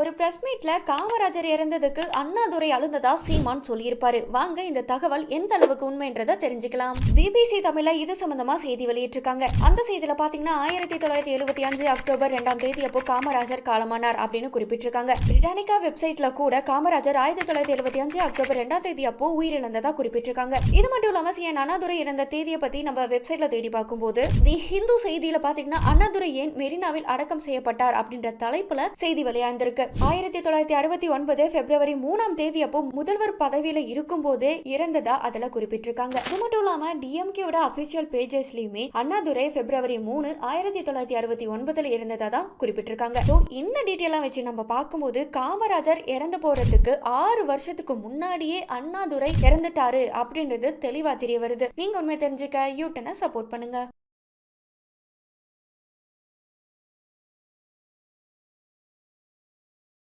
ஒரு பிரஸ் மீட்ல காமராஜர் இறந்ததுக்கு அண்ணாதுரை அழுந்ததா சீமான் சொல்லியிருப்பாரு. வாங்க இந்த தகவல் எந்த அளவுக்கு உண்மைன்றத தெரிஞ்சுக்கலாம். பிபிசி தமிழ்ல இது சம்பந்தமா செய்தி வெளியிட்டிருக்காங்க. அந்த செய்தியில பாத்தீங்கன்னா ஆயிரத்தி தொள்ளாயிரத்தி எழுபத்தி அஞ்சு அக்டோபர் ரெண்டாம் தேதி அப்போ காமராஜர் காலமானார் அப்படின்னு குறிப்பிட்டிருக்காங்க. பிரிட்டானிகா வெப்சைட்ல கூட காமராஜர் ஆயிரத்தி தொள்ளாயிரத்தி எழுபத்தி அஞ்சு அக்டோபர் ரெண்டாம் தேதி அப்போ உயிரிழந்ததா குறிப்பிட்டிருக்காங்க. இது மட்டும் இல்லாம என் அண்ணாதுரை இறந்த தேதியை பத்தி நம்ம வெப்சைட்ல தேடி பார்க்கும்போது தி ஹிந்து செய்தியில பாத்தீங்கன்னா அண்ணாதுரை ஏன் மெரினாவில் அடக்கம் செய்யப்பட்டார் அப்படின்ற தலைப்புல செய்தி வெளியாந்திருக்கு ஆயிரத்தி தொள்ளாயிரத்தி அறுபத்தி ஒன்பது பிப்ரவரி மூணாம் தேதி அப்போ முதல்வர் பதவியில இருக்கும் போதே இறந்ததா அதுல குறிப்பிட்டிருக்காங்க. அது மட்டும் இல்லாம டிஎம்கேயோட அபிஷியல் பேஜஸ்லயுமே அண்ணாதுரை பிப்ரவரி மூணு ஆயிரத்தி தொள்ளாயிரத்தி அறுபத்தி ஒன்பதுல இருந்ததா தான் குறிப்பிட்டிருக்காங்க. ஸோ இந்த டீட்டெயிலாம் வச்சு நம்ம பார்க்கும்போது காமராஜர் இறந்து போறதுக்கு ஆறு வருஷத்துக்கு முன்னாடியே அண்ணாதுரை இறந்துட்டாரு அப்படின்றது தெளிவா தெரிய வருது. நீங்க உண்மை தெரிஞ்சுக்க யூட்டனை சப்போர்ட் பண்ணுங்க.